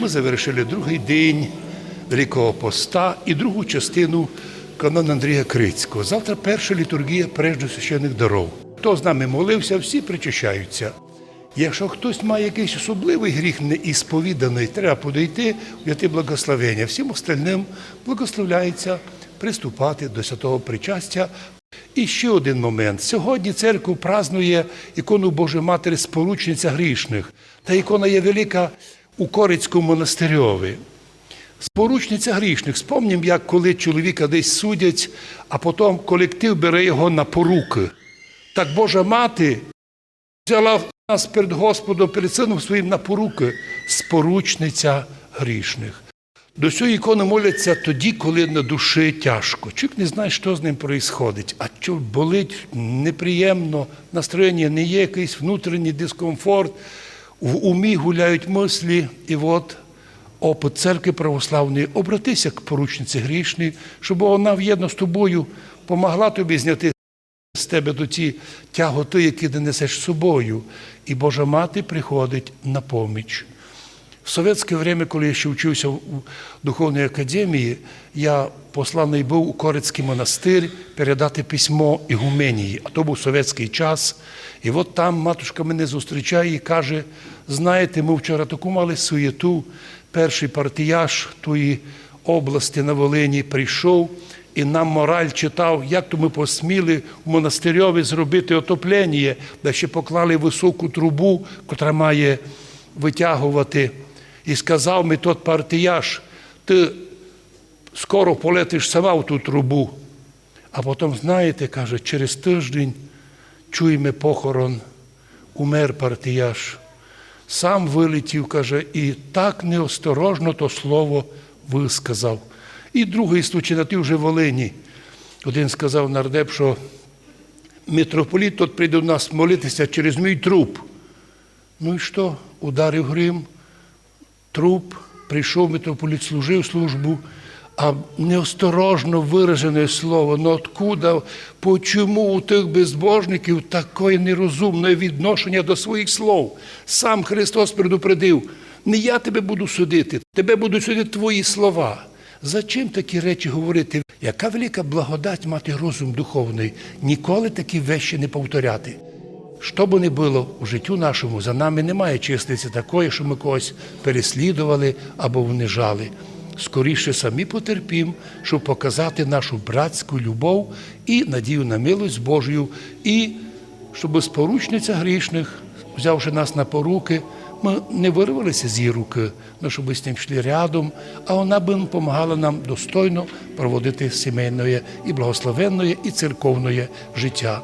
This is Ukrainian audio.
Ми завершили другий день Великого Поста і другу частину канону Андрія Крицького. Завтра перша літургія прежде священних даров. Хто з нами молився, всі причащаються. Якщо хтось має якийсь особливий гріх неісповіданий, треба подійти в благословення. Всім остальним благословляється приступати до святого причастя. І ще один момент. Сьогодні церква празнує ікону Божої Матері Сполучниця грішних. Та ікона є велика у Корицькому монастирьові. Споручниця грішних. Спомнім, як коли чоловіка десь судять, а потім колектив бере його на поруки. Так Божа мати взяла нас перед Господом, перед сином своїм на поруки, споручниця грішних. До цієї ікони моляться тоді, коли на душі тяжко. Чоловік не знає, що з ним відбувається, а що болить неприємно, настроєння не є якийсь внутрішній дискомфорт, в умі гуляють мислі, і от опит церкви православної обратися к поручниці грішній, щоб вона в'єдно з тобою помогла тобі зняти з тебе до ті тяготи, які ти несеш з собою. І Божа мати приходить на поміч. В совєтське время, коли я ще вчився у духовній академії, я посланий був у Корицький монастир передати письмо Ігуменії, а то був совєтський час. І от там матушка мене зустрічає і каже: знаєте, ми вчора таку мали суєту, перший партіяж тої області на Волині прийшов і нам мораль читав, як то ми посміли в монастирьові зробити отоплення, де ще поклали високу трубу, котра має витягувати. І сказав ми тот партіяж, ти скоро полетиш сама в ту трубу. А потім, знаєте, каже, через тиждень чуємо похорон, умер партіяж. Сам вилетів, каже, і так неосторожно то слово висказав. І другий случай на тій вже Волині. Один сказав нардеп, що митрополіт тут прийде до нас молитися через мій труп. Ну і що? Ударив грим, труп, прийшов митрополіт, служив службу, а неосторожно виражене слово, ну откуда, почому у тих безбожників таке нерозумне відношення до своїх слов? Сам Христос предупредив, не я тебе буду судити, тебе будуть судити твої слова. Зачем такі речі говорити? Яка велика благодать мати розум духовний, ніколи такі вещі не повторяти. Що би не було у життю нашому, за нами немає чесниці такої, що ми когось переслідували або внижали. Скоріше самі потерпім, щоб показати нашу братську любов і надію на милость Божою, і щоб споручниця грішних, взявши нас на поруки, ми не вирвалися з її руки, але щоб з ним йшли рядом, а вона би допомагала нам достойно проводити сімейне і благословенне, і церковне життя.